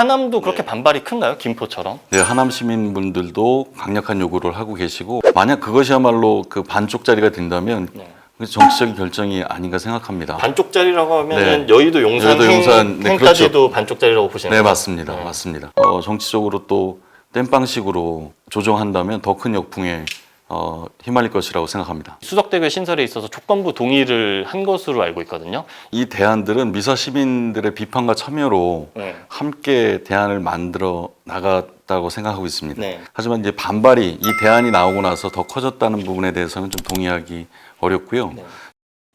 하남도 그렇게 반발이 큰가요? 김포처럼? 네, 하남 시민분들도 강력한 요구를 하고 계시고 만약 그것이야말로 그 반쪽짜리가 된다면 네. 그 정치적인 결정이 아닌가 생각합니다. 반쪽짜리라고 하면 네. 여의도 용산, 여의도 행, 용산, 네, 행까지도 반쪽짜리라고 보시는 네, 거예요? 맞습니다. 네. 맞습니다. 어, 정치적으로 또 땜빵식으로 조정한다면 더 큰 역풍에 어, 휘말릴 것이라고 생각합니다. 수석대교 신설에 있어서 조건부 동의를 한 것으로 알고 있거든요. 이 대안들은 미사 시민들의 비판과 참여로 네. 함께 대안을 만들어 나갔다고 생각하고 있습니다. 네. 하지만 이제 반발이 이 대안이 나오고 나서 더 커졌다는 부분에 대해서는 좀 동의하기 어렵고요. 네.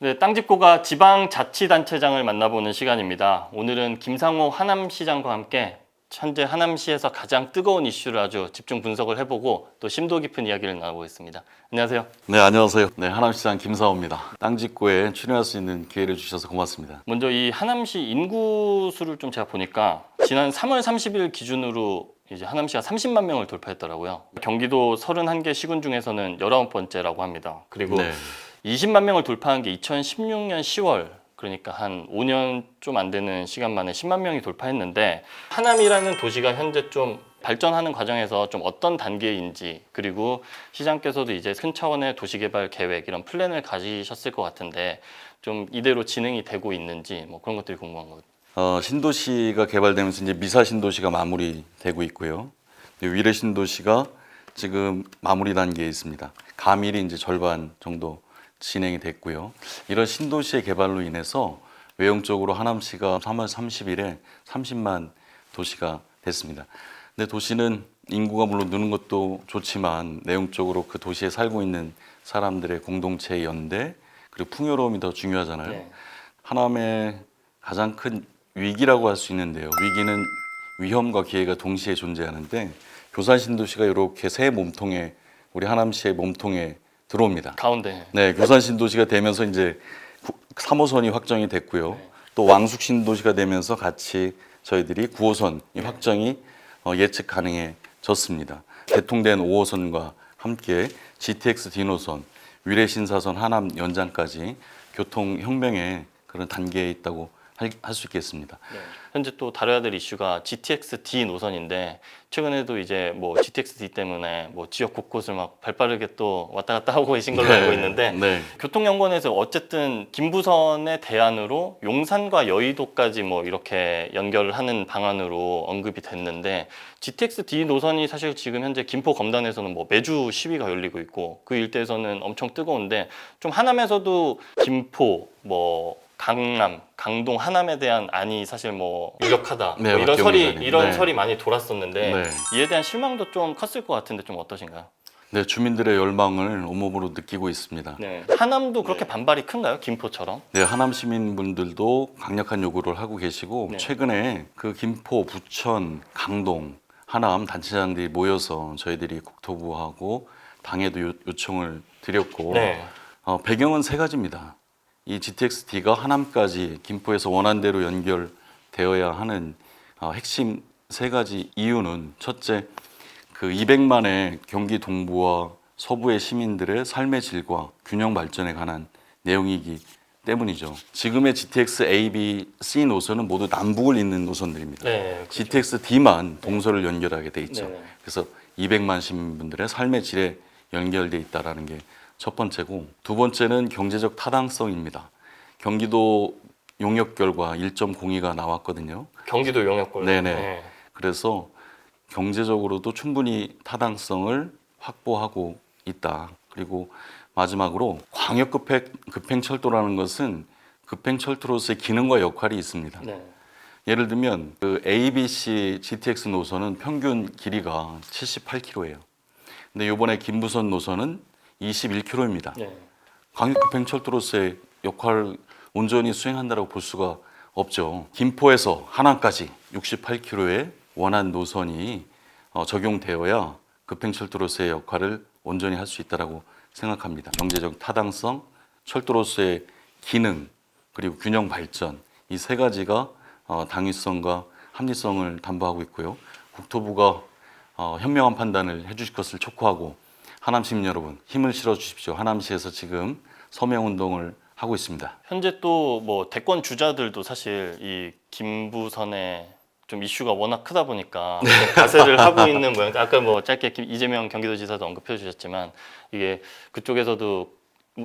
네, 땅집고가 지방자치단체장을 만나보는 시간입니다. 오늘은 김상호 하남시장과 함께 현재 하남시에서 가장 뜨거운 이슈를 아주 집중 분석을 해보고 또 심도 깊은 이야기를 나눠보겠습니다. 안녕하세요. 네, 안녕하세요. 네, 하남시장 김사호입니다. 땅짓고에 출연할 수 있는 기회를 주셔서 고맙습니다. 먼저 이 하남시 인구 수를 좀 제가 보니까 지난 3월 30일 기준으로 이제 하남시가 30만 명을 돌파했더라고요. 경기도 31개 시군 중에서는 19번째라고 합니다. 그리고 네. 20만 명을 돌파한 게 2016년 10월 그러니까 한 5년 좀 안 되는 시간 만에 10만 명이 돌파했는데 하남이라는 도시가 현재 좀 발전하는 과정에서 좀 어떤 단계인지 그리고 시장께서도 이제 큰 차원의 도시개발 계획 이런 플랜을 가지셨을 것 같은데 좀 이대로 진행이 되고 있는지 뭐 그런 것들이 궁금한 거예요. 어, 신도시가 개발되면서 이제 미사 신도시가 마무리되고 있고요. 위례 신도시가 지금 마무리 단계에 있습니다. 가밀이 이제 절반 정도 진행이 됐고요. 이런 신도시의 개발로 인해서 외형적으로 하남시가 3월 30일에 30만 도시가 됐습니다. 근데 도시는 인구가 물론 느는 것도 좋지만 내용적으로 그 도시에 살고 있는 사람들의 공동체의 연대 그리고 풍요로움이 더 중요하잖아요. 네. 하남의 가장 큰 위기라고 할 수 있는데요. 위기는 위험과 기회가 동시에 존재하는데 교산 신도시가 이렇게 새 몸통에 우리 하남시의 몸통에 들어옵니다. 가운데 네, 교산 신도시가 되면서 이제 3호선이 확정이 됐고요. 또 왕숙 신도시가 되면서 같이 저희들이 9호선이 확정이 어, 예측 가능해졌습니다. 개통된 5호선과 함께 GTX D 노선, 위례 신사선 하남 연장까지 교통 혁명의 그런 단계에 있다고 할 수 있겠습니다. 네. 현재 또 다뤄야 될 이슈가 GTX D 노선인데 최근에도 이제 뭐 GTX D 때문에 뭐 지역 곳곳을 막 발빠르게 또 왔다 갔다 하고 계신 걸로 알고 있는데 네. 교통연구원에서 어쨌든 김부선의 대안으로 용산과 여의도까지 뭐 이렇게 연결을 하는 방안으로 언급이 됐는데 GTX D 노선이 사실 지금 현재 김포 검단에서는 뭐 매주 시위가 열리고 있고 그 일대에서는 엄청 뜨거운데 좀 하남에서도 김포 뭐 강남, 강동, 하남에 대한 안이 사실 뭐 유력하다 네, 뭐 이런 설이 의원님. 이런 네. 설이 많이 돌았었는데 네. 이에 대한 실망도 좀 컸을 것 같은데 좀 어떠신가요? 네, 주민들의 열망을 온몸으로 느끼고 있습니다. 네. 하남도 그렇게 반발이 큰가요? 김포처럼? 네, 하남 시민분들도 강력한 요구를 하고 계시고 네. 최근에 그 김포, 부천, 강동, 하남 단체장들이 모여서 저희들이 국토부하고 당에도 요, 요청을 드렸고 네. 어, 배경은 세 가지입니다. 이 GTX-D가 하남까지 김포에서 원안대로 연결되어야 하는 어, 핵심 세 가지 이유는 첫째, 그 200만의 경기 동부와 서부의 시민들의 삶의 질과 균형 발전에 관한 내용이기 때문이죠. 지금의 GTX A, B, C 노선은 모두 남북을 잇는 노선들입니다. 네. GTX D만 동서를 연결하게 돼 있죠. 네네. 그래서 200만 시민분들의 삶의 질에 연결돼 있다라는 게 첫 번째고 두 번째는 경제적 타당성입니다. 경기도 용역 결과 1.02가 나왔거든요. 경기도 용역권. 네네. 그래서 경제적으로도 충분히 타당성을 확보하고 있다. 그리고 마지막으로 광역 급행, 급행 철도라는 것은 급행 철도로서의 기능과 역할이 있습니다. 네. 예를 들면 그 ABC GTX 노선은 평균 길이가 78km예요. 근데 이번에 김부선 노선은 21km입니다. 네. 광역급행철도로서의 역할을 온전히 수행한다고 볼 수가 없죠. 김포에서 하남까지 68km의 원안 노선이 어, 적용되어야 급행철도로서의 역할을 온전히 할 수 있다고 생각합니다. 경제적 타당성, 철도로서의 기능, 그리고 균형 발전 이 세 가지가 어, 당위성과 합리성을 담보하고 있고요. 국토부가 어, 현명한 판단을 해주실 것을 촉구하고 하남 시민 여러분 힘을 실어 주십시오. 하남시에서 지금 서명 운동을 하고 있습니다. 현재 또 뭐 대권 주자들도 사실 이 김부선의 좀 이슈가 워낙 크다 보니까 좀 가세를 하고 있는 모양. 아까 뭐 짧게 김- 이재명 경기도지사도 언급해 주셨지만 이게 그쪽에서도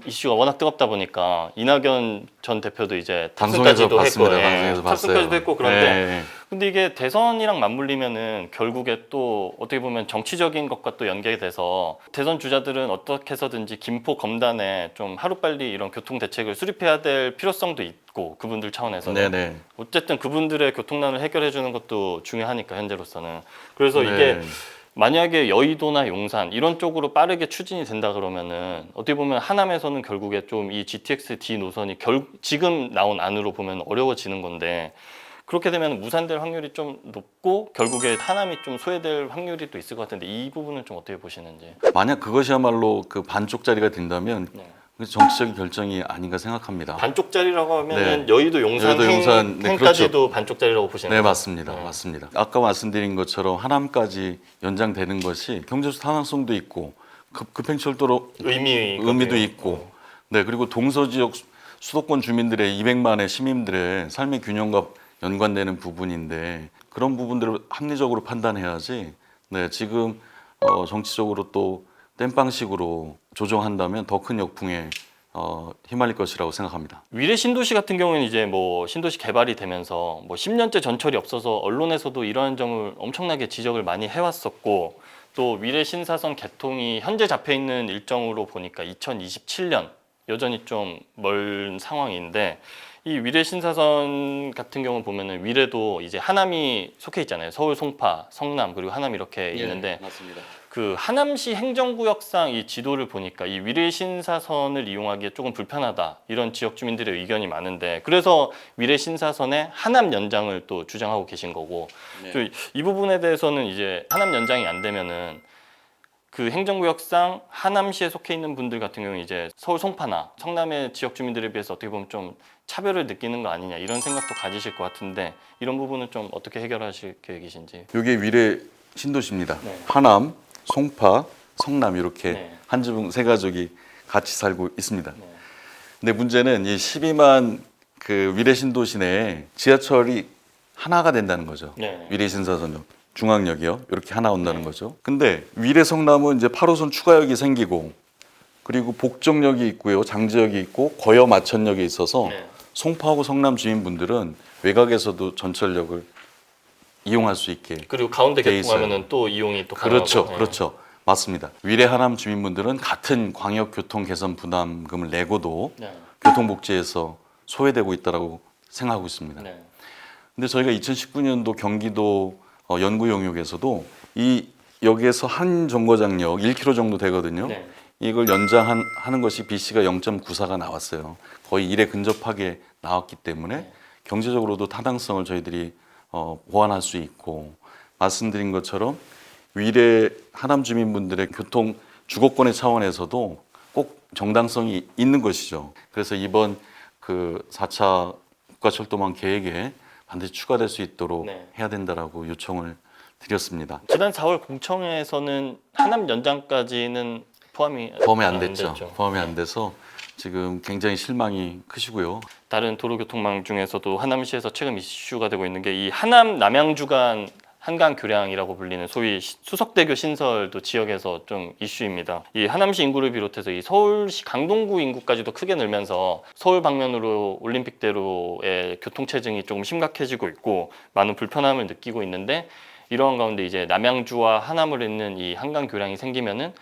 이슈가 워낙 뜨겁다 보니까 이낙연 전 대표도 이제 방송에서 탑승까지도 봤습니다. 했고, 예, 방송에서. 탑승까지도 했고 그런데 예, 예. 근데 이게 대선이랑 맞물리면은 결국에 또 어떻게 보면 정치적인 것과 또 연계가 돼서 대선 주자들은 어떻게 해서든지 김포 검단에 좀 하루빨리 이런 교통 대책을 수립해야 될 필요성도 있고 그분들 차원에서는 네네. 어쨌든 그분들의 교통난을 해결해 주는 것도 중요하니까 현재로서는 그래서 네. 이게 만약에 여의도나 용산 이런 쪽으로 빠르게 추진이 된다 그러면은 어떻게 보면 하남에서는 결국에 좀 이 GTX D 노선이 결 지금 나온 안으로 보면 어려워지는 건데 그렇게 되면 무산될 확률이 좀 높고 결국에 하남이 좀 소외될 확률이 또 있을 것 같은데 이 부분은 좀 어떻게 보시는지. 만약 그것이야말로 그 반쪽짜리가 된다면 네. 그 정치적인 결정이 아닌가 생각합니다. 반쪽짜리라고 하면은 여의도 용산, 여의도, 행, 용산, 네, 행까지도 반쪽짜리라고 보시는 네 거죠? 맞습니다, 네. 맞습니다. 아까 말씀드린 것처럼 하남까지 연장되는 것이 경제적 타당성도 있고 급, 급행철도로 의미 의미도 있고, 네 그리고 동서 지역 수- 수도권 주민들의 200만의 시민들의 삶의 균형과 연관되는 부분인데 그런 부분들을 합리적으로 판단해야지. 네 지금 어, 정치적으로 또 땜빵식으로 조정한다면 더 큰 역풍에 어, 휘말릴 것이라고 생각합니다. 위례 신도시 같은 경우는 이제 뭐 신도시 개발이 되면서 뭐 10년째 전철이 없어서 언론에서도 이러한 점을 엄청나게 지적을 많이 해왔었고 또 위례 신사선 개통이 현재 잡혀 있는 일정으로 보니까 2027년 여전히 좀먼 상황인데 이 위례 신사선 같은 경우 보면은 위례도 이제 하남이 속해 있잖아요. 서울 송파, 성남 그리고 하남 이렇게 있는데 맞습니다. 그 하남시 행정구역상 이 지도를 보니까 이 위례 신사선을 이용하기에 조금 불편하다 이런 지역 주민들의 의견이 많은데 그래서 위례 신사선의 하남 연장을 또 주장하고 계신 거고 네. 또이 부분에 대해서는 이제 하남 연장이 안 되면은 그 행정구역상 하남시에 속해 있는 분들 같은 경우는 이제 서울 송파나 성남의 지역 주민들에 비해서 어떻게 보면 좀 차별을 느끼는 거 아니냐 이런 생각도 가지실 것 같은데 이런 부분은 좀 어떻게 해결하실 계획이신지. 이게 위례 신도시입니다. 네. 하남, 송파, 성남 이렇게 네. 한 지붕 세 가족이 같이 살고 있습니다. 네. 근데 문제는 이 12만 그 위례 신도시 내에 지하철이 하나가 된다는 거죠. 네. 위례 신사선역, 중앙역이요. 이렇게 하나 온다는 네. 거죠. 근데 위례 성남은 이제 8호선 추가역이 생기고 그리고 복정역이 있고요. 장지역이 있고 거여 마천역이 있어서 네. 송파하고 성남 주민분들은 외곽에서도 전철역을 이용할 수 있게 그리고 가운데 돼 개통하면은 또 이용이 또 그렇죠, 가능하고, 예. 그렇죠. 맞습니다. 위례 하남 주민분들은 같은 광역 교통 개선 부담금을 내고도 네. 교통복지에서 소외되고 있다라고 생각하고 있습니다. 네. 근데 저희가 2019년도 경기도 어, 연구 용역에서도 이 여기에서 한 정거장역 1km 정도 되거든요. 네. 이걸 연장하는 것이 BC가 0.94가 나왔어요. 거의 1에 근접하게 나왔기 때문에 네. 경제적으로도 타당성을 저희들이 어, 보완할 수 있고 말씀드린 것처럼 위례 하남 주민분들의 교통 주거권의 차원에서도 꼭 정당성이 있는 것이죠. 그래서 이번 그 4차 국가철도망 계획에 반드시 추가될 수 있도록 네. 해야 된다라고 요청을 드렸습니다. 지난 4월 공청회에서는 하남 연장까지는 포함이 포함이 안 됐죠. 포함이 안 돼서 지금 굉장히 실망이 크시고요. 다른 도로교통망 중에서도 하남시에서 최근 이슈가 되고 있는 게 이 하남 남양 주간 한강 교량이라고 불리는 소위 시- 수석대교 신설도 지역에서 좀 이슈입니다. 이 하남시 인구를 비롯해서 이 서울시 강동구 인구까지도 크게 늘면서 서울 방면으로 올림픽대로의 교통 체증이 조금 심각해지고 있고 많은 불편함을 느끼고 있는데 이러한 가운데 이제 남양주와 하남을 잇는 이 한강 교량이 생기면은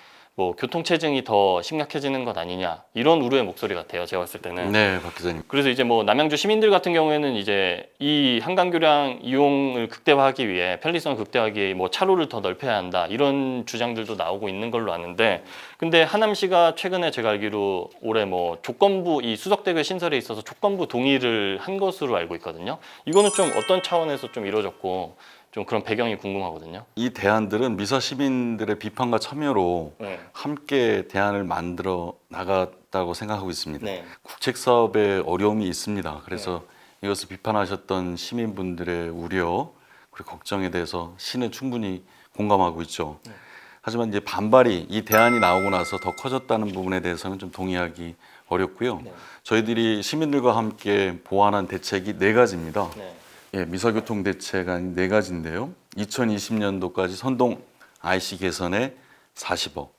뭐 교통 체증이 더 심각해지는 것 아니냐 이런 우려의 목소리 같아요. 제가 봤을 때는. 네, 박 기자님. 그래서 이제 뭐 남양주 시민들 같은 경우에는 이제 이 한강교량 이용을 극대화하기 위해 편리성을 극대화하기 위해 뭐 차로를 더 넓혀야 한다 이런 주장들도 나오고 있는 걸로 아는데 근데 하남시가 최근에 제가 알기로 올해 뭐 조건부 이 수석대교 신설에 있어서 조건부 동의를 한 것으로 알고 있거든요. 이거는 좀 어떤 차원에서 좀 이루어졌고 좀 그런 배경이 궁금하거든요. 이 대안들은 미사 시민들의 비판과 참여로 네. 함께 대안을 만들어 나갔다고 생각하고 있습니다. 네. 국책 사업에 어려움이 있습니다. 그래서 이것을 비판하셨던 시민분들의 우려 그리고 걱정에 대해서 시는 충분히 공감하고 있죠. 네. 하지만 이제 반발이 이 대안이 나오고 나서 더 커졌다는 부분에 대해서는 좀 동의하기 어렵고요. 네. 저희들이 시민들과 함께 보완한 대책이 네 가지입니다. 네. 예, 미사교통 대책안이 네 가지인데요. 2020년도까지 선동 IC 개선에 40억,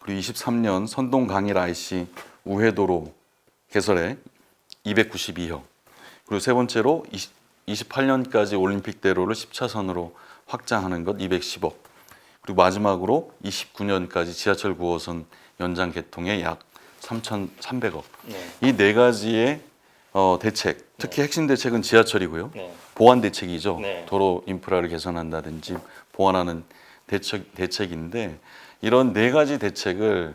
그리고 23년 선동 강일 IC 우회도로 개설에 292억, 그리고 세 번째로 28년까지 올림픽대로를 10차선으로 확장하는 것 210억, 그리고 마지막으로 29년까지 지하철 9호선 연장 개통에 약 3,300억. 네. 이네 가지의 어, 대책, 특히 핵심 대책은 지하철이고요. 네. 보완 대책이죠. 네. 도로 인프라를 개선한다든지 보완하는 대책 대책인데 이런 네 가지 대책을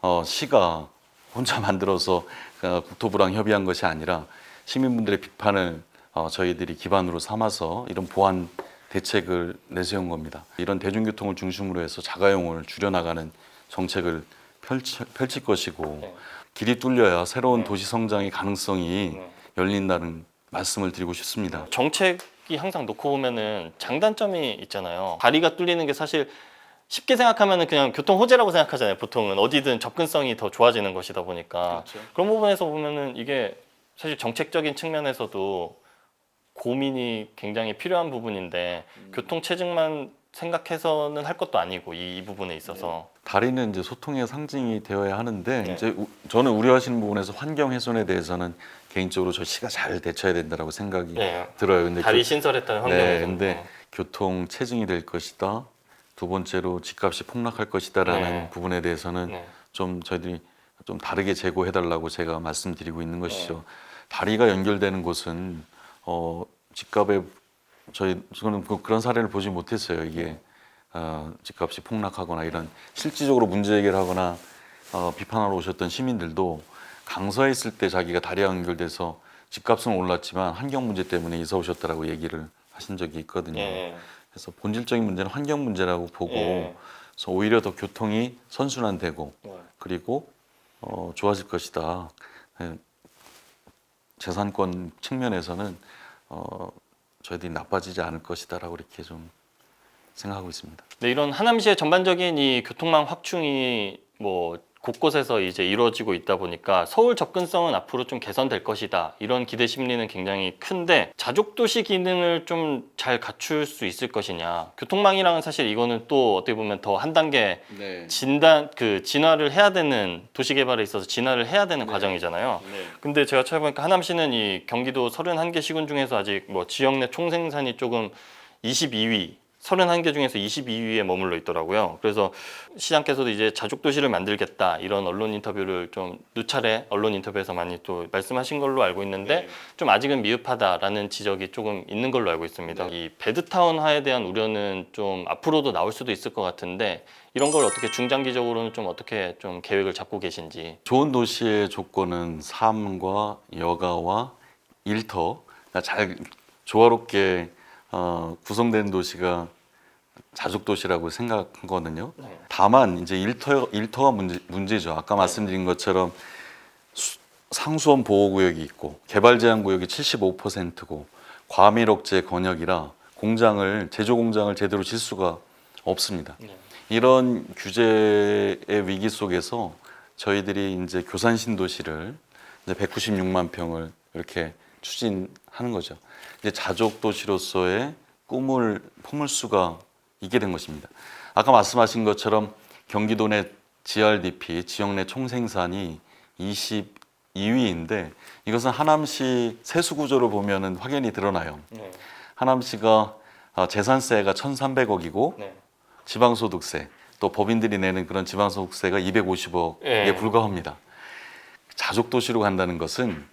어, 시가 혼자 만들어서 어, 국토부랑 협의한 것이 아니라 시민분들의 비판을 어, 저희들이 기반으로 삼아서 이런 보완 대책을 내세운 겁니다. 이런 대중교통을 중심으로 해서 자가용을 줄여나가는 정책을 펼치, 펼칠 것이고 네. 길이 뚫려야 새로운 네. 도시 성장의 가능성이 네. 열린다는 말씀을 드리고 싶습니다. 정책이 항상 놓고 보면은 장단점이 있잖아요. 다리가 뚫리는 게 사실 쉽게 생각하면은 그냥 교통 호재라고 생각하잖아요. 보통은 어디든 접근성이 더 좋아지는 것이다 보니까 그렇죠. 그런 부분에서 보면은 이게 사실 정책적인 측면에서도 고민이 굉장히 필요한 부분인데 교통 체증만 생각해서는 할 것도 아니고 이, 이 부분에 있어서 다리는 이제 소통의 상징이 되어야 하는데 네. 이제 우- 저는 우려하시는 부분에서 환경 훼손에 대해서는 개인적으로 저 시가 잘 대처해야 된다고 생각이 네. 들어요. 근데 다리 교- 신설했다는 환경에서 네, 근데 교통 체증이 될 것이다. 두 번째로 집값이 폭락할 것이다라는 네. 부분에 대해서는 네. 좀 저희들이 좀 다르게 재고해달라고 제가 말씀드리고 있는 것이죠. 네. 다리가 연결되는 곳은 어, 집값에 저희 저는 그- 그런 사례를 보지 못했어요. 이게 어, 집값이 폭락하거나 이런 실질적으로 문제 해결하거나 어, 비판하러 오셨던 시민들도 강서에 있을 때 자기가 다리와 연결돼서 집값은 올랐지만 환경 문제 때문에 이사 오셨다라고 얘기를 하신 적이 있거든요. 예. 그래서 본질적인 문제는 환경 문제라고 보고 예. 그래서 오히려 더 교통이 선순환되고 네. 그리고 어, 좋아질 것이다. 예, 재산권 측면에서는 어, 저희들이 나빠지지 않을 것이다라고 이렇게 좀 생각하고 있습니다. 네, 이런 하남시의 전반적인 이 교통망 확충이 뭐 곳곳에서 이제 이루어지고 있다 보니까 서울 접근성은 앞으로 좀 개선될 것이다. 이런 기대 심리는 굉장히 큰데 자족 도시 기능을 좀 잘 갖출 수 있을 것이냐. 교통망이랑은 사실 이거는 또 어떻게 보면 더 한 단계 네. 진단 그 진화를 해야 되는 도시 개발에 있어서 진화를 해야 되는 과정이잖아요. 근데 제가 찾아보니까 하남시는 이 경기도 31개 시군 중에서 아직 뭐 지역 내 총생산이 조금 22위, 31개 중에서 22위에 머물러 있더라고요. 그래서 시장께서도 이제 자족 도시를 만들겠다 이런 언론 인터뷰를 좀 누차례 언론 인터뷰에서 많이 또 말씀하신 걸로 알고 있는데 좀 아직은 미흡하다라는 지적이 조금 있는 걸로 알고 있습니다. 이 베드타운화에 대한 우려는 좀 앞으로도 나올 수도 있을 것 같은데 이런 걸 어떻게 중장기적으로는 좀 어떻게 좀 계획을 잡고 계신지. 좋은 도시의 조건은 삶과 여가와 일터 그러니까 잘 조화롭게 어, 구성된 도시가 자족 도시라고 생각하거든요. 네. 다만 이제 일터 일터가 문제, 문제 죠. 아까 말씀드린 것처럼 수- 상수원 보호 구역이 있고 개발 제한 구역이 75%고 과밀 억제 권역이라 공장을 제조 공장을 제대로 질 수가 없습니다. 네. 이런 규제의 위기 속에서 저희들이 이제 교산 신도시를 이제 196만 평을 이렇게 추진하는 거죠. 이제 자족 도시로서의 꿈을 품을 수가 있게 된 것입니다. 아까 말씀하신 것처럼 경기도 내 GRDP 지역 내 총생산이 22위인데 이것은 하남시 세수 구조를 보면은 확연히 드러나요. 네. 하남시가 어, 재산세가 1,300억이고 네. 지방소득세 또 법인들이 내는 그런 지방소득세가 250억에 예. 불과합니다. 자족 도시로 간다는 것은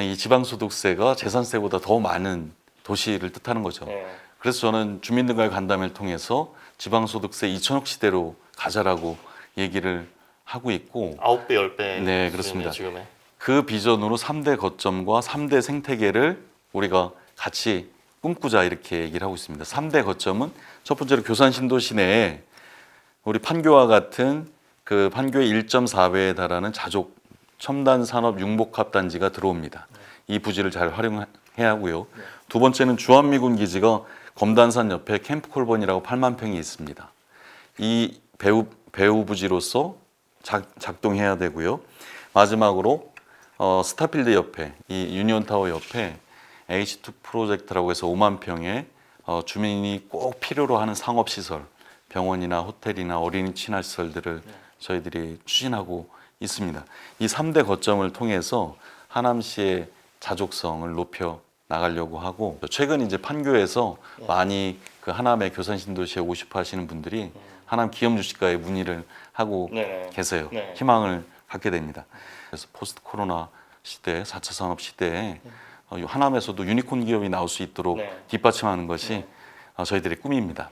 이 지방소득세가 재산세보다 더 많은 도시를 뜻하는 거죠. 네. 그래서 저는 주민등록 간담회를 통해서 지방소득세 2천억 시대로 가자라고 얘기를 하고 있고 아홉 배, 열 배. 네, 그렇습니다. 지금에. 그 비전으로 3대 거점과 3대 생태계를 우리가 같이 꿈꾸자 이렇게 얘기를 하고 있습니다. 3대 거점은 첫 번째로 교산 신도시 내에 우리 판교와 같은 그 판교의 1.4배에 달하는 자족 첨단 산업 융복합 단지가 들어옵니다. 이 부지를 잘 활용해야 하고요. 두 번째는 주한미군 기지가 검단산 옆에 캠프 콜본이라고 8만 평이 있습니다. 이 배우 배우 부지로서 작, 작동해야 되고요. 마지막으로 어, 스타필드 옆에 이 유니온 타워 옆에 H2 프로젝트라고 해서 5만 평의 어, 주민이 꼭 필요로 하는 상업 시설, 병원이나 호텔이나 어린이 친화 시설들을 저희들이 추진하고 있습니다. 이 3대 거점을 통해서 하남시의 자족성을 높여 나가려고 하고 최근 이제 판교에서 많이 그 하남의 교산 신도시에 오고 싶어 하시는 분들이 하남 기업 주식가에 문의를 하고 네네. 계세요. 네. 희망을 갖게 됩니다. 그래서 포스트 코로나 시대, 4차 산업 시대에 어, 이 하남에서도 유니콘 기업이 나올 수 있도록 네. 뒷받침하는 것이 어, 저희들의 꿈입니다.